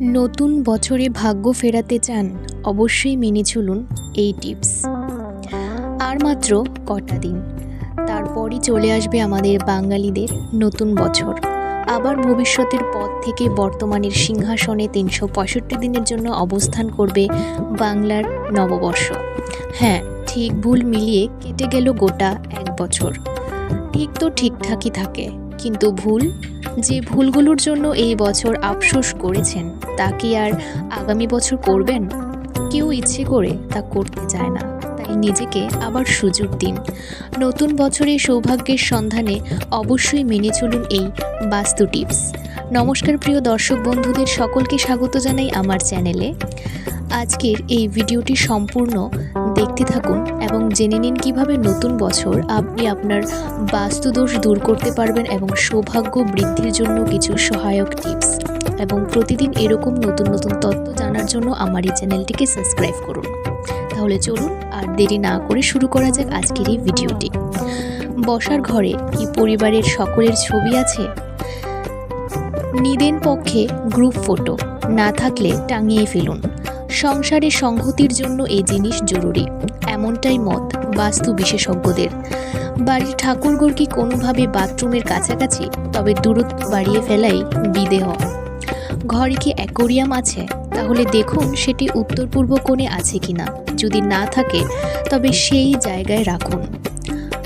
নতুন বছরে ভাগ্য ফেরাতে চান, অবশ্যই মেনে চলুন এই টিপস। আর মাত্র কটা দিন, তারপরই চলে আসবে আমাদের বাঙালিদের নতুন বছর। আবার ভবিষ্যতের পথ থেকে বর্তমানের সিংহাসনে তিনশো পঁয়ষট্টি দিনের জন্য অবস্থান করবে বাংলার নববর্ষ। হ্যাঁ ঠিক ভুল মিলিয়ে কেটে গেল গোটা এক বছর। ঠিক তো ঠিকঠাকই থাকে। কিন্তু ভুল? যে ভুলগুলোর জন্য এই বছর আফসোস করেছেন, তা কি আর আগামী বছর করবেন? কেউ ইচ্ছে করে তা করতে চায় না, তাই নিজেকে আবার সুযোগ দিন। নতুন বছরে সৌভাগ্যের সন্ধানে অবশ্যই মেনে চলুন এই বাস্তু টিপস। নমস্কার প্রিয় দর্শক বন্ধুদের সকলকে স্বাগত জানাই আমার চ্যানেলে। আজকের এই ভিডিওটি সম্পূর্ণ দেখতে থাকুন এবং জেনে নিন কীভাবে নতুন বছর আপনি আপনার বাস্তুদোষ দূর করতে পারবেন এবং সৌভাগ্য বৃদ্ধির জন্য কিছু সহায়ক টিপস। এবং প্রতিদিন এরকম নতুন নতুন তথ্য জানার জন্য আমার এই চ্যানেলটিকে সাবস্ক্রাইব করুন। তাহলে চলুন আর দেরি না করে শুরু করা যাক আজকের এই ভিডিওটি। বসার ঘরে কি পরিবারের সকলের ছবি আছে? নিদেন পক্ষে গ্রুপ ফটো, না থাকলে টাঙিয়ে ফেলুন। সংসারে সংহতির জন্য এই জিনিস জরুরি। এমনটাই মত বাস্তু বিশেষজ্ঞদের। বাড়ির ঠাকুরঘর কি কোনোভাবে বাথরুমের কাছাকাছি? তবে দূরত্ব বাড়িয়ে ফেলাই বিদেহ। ঘরে কি অ্যাকোরিয়াম আছে? তাহলে দেখুন সেটি উত্তর পূর্ব কোণে আছে কিনা। যদি না থাকে, তবে সেই জায়গায় রাখুন।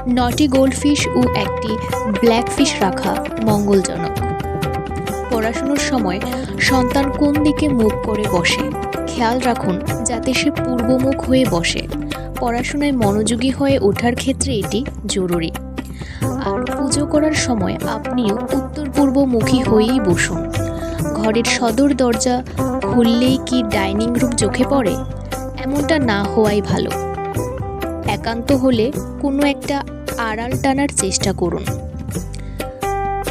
নটি গোল্ডফিশ ও একটি ব্ল্যাকফিশ রাখা মঙ্গলজনক। পড়াশুনোর সময় সন্তান কোন দিকে মুখ করে বসে? খেয়াল রাখুন যাতে সে পূর্বমুখ হয়ে বসে। পড়াশোনায় মনোযোগী হয়ে ওঠার ক্ষেত্রে এটি জরুরি। আর পুজো করার সময় আপনিও উত্তর পূর্বমুখী হয়েই বসুন। ঘরের সদর দরজা খুললেই কি ডাইনিং রুম চোখে পড়ে? এমনটা না হওয়াই ভালো। একান্ত হলে কোনো একটা আড়াল টানার চেষ্টা করুন।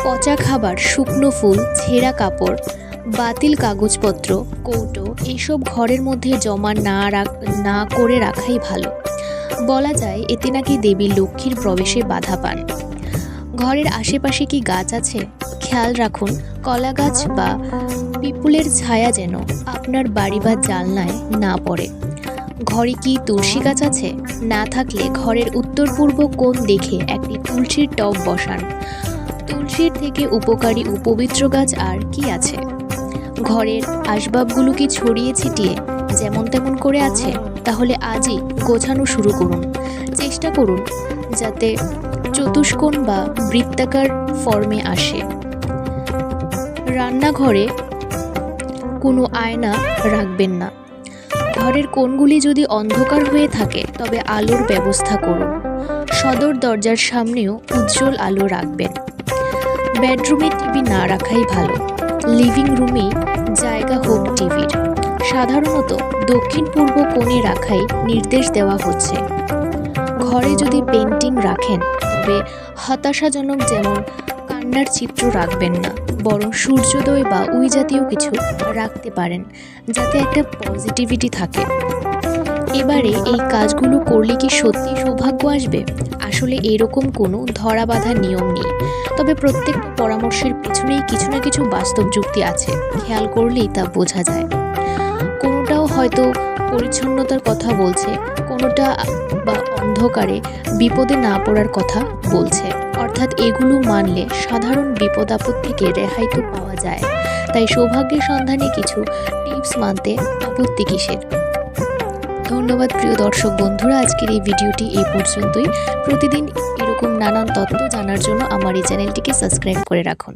পচা খাবার, শুকনো ফুল, ছেঁড়া কাপড় বাতিল কাগজপত্র, কৌটো এইসব ঘরের মধ্যে জমা না না করে রাখাই ভালো। বলা যায় এতে নাকি দেবী লক্ষ্মীর প্রবেশে বাধা পান। ঘরের আশেপাশে কি গাছ আছে? খেয়াল রাখুন, কলা গাছ বা পিপুলের ছায়া যেন আপনার বাড়ি বা জালনায় না পড়ে। ঘরে কি তুলসী গাছ আছে? না থাকলে ঘরের উত্তর পূর্ব কোণ দেখে একটি তুলসীর টব বসান। তুলসীর থেকে উপকারী ও পবিত্র গাছ আর কি আছে? ঘরের আসবাবগুলো কি ছড়িয়ে ছিটিয়ে যেমন তেমন করে আছে, তাহলে আজই গোছানো শুরু করুন। চেষ্টা করুন যাতে চতুষ্কোণ বা বৃত্তাকার ফর্মে আসে। রান্নাঘরে কোনো আয়না রাখবেন না। ঘরের কোণগুলি যদি অন্ধকার হয়ে থাকে, তবে আলোর ব্যবস্থা করুন। সদর দরজার সামনেও উজ্জ্বল আলো রাখবেন। বেডরুমে টিভি না রাখাই ভালো। লিভিং রুমেই জায়গা হোক টিভির। সাধারণত দক্ষিণ পূর্ব কোণে রাখাই নির্দেশ দেওয়া হচ্ছে। ঘরে যদি পেন্টিং রাখেন, তবে হতাশাজনক যেমন কান্নার চিত্র রাখবেন না, বরং সূর্যোদয় বা উই জাতীয় কিছু রাখতে পারেন, যাতে একটা পজিটিভিটি থাকে। এবারে এই কাজগুলো করলে কি সত্যি সৌভাগ্য আসবে? আসলে এরকম কোনো ধরা বাঁধা নিয়ম নেই। তবে প্রত্যেকটা পরামর্শের পিছনেই কিছু না কিছু বাস্তব যুক্তি আছে। খেয়াল করলেই তা বোঝা যায়। কোনোটাও হয়তো পরিচ্ছন্নতার কথা বলছে, কোনোটা বা অন্ধকারে বিপদে না পড়ার কথা বলছে। অর্থাৎ এগুলো মানলে সাধারণ বিপদ আপদ থেকে রেহাই তো পাওয়া যায়। তাই সৌভাগ্যের সন্ধানে কিছু টিপস মানতে আপত্তি কিসের? ধন্যবাদ প্রিয় দর্শক বন্ধুরা, আজকের এই ভিডিওটি এই পর্যন্তই। প্রতিদিন এরকম নানান তথ্য জানার জন্য আমার এই চ্যানেলটিকে সাবস্ক্রাইব করে রাখুন।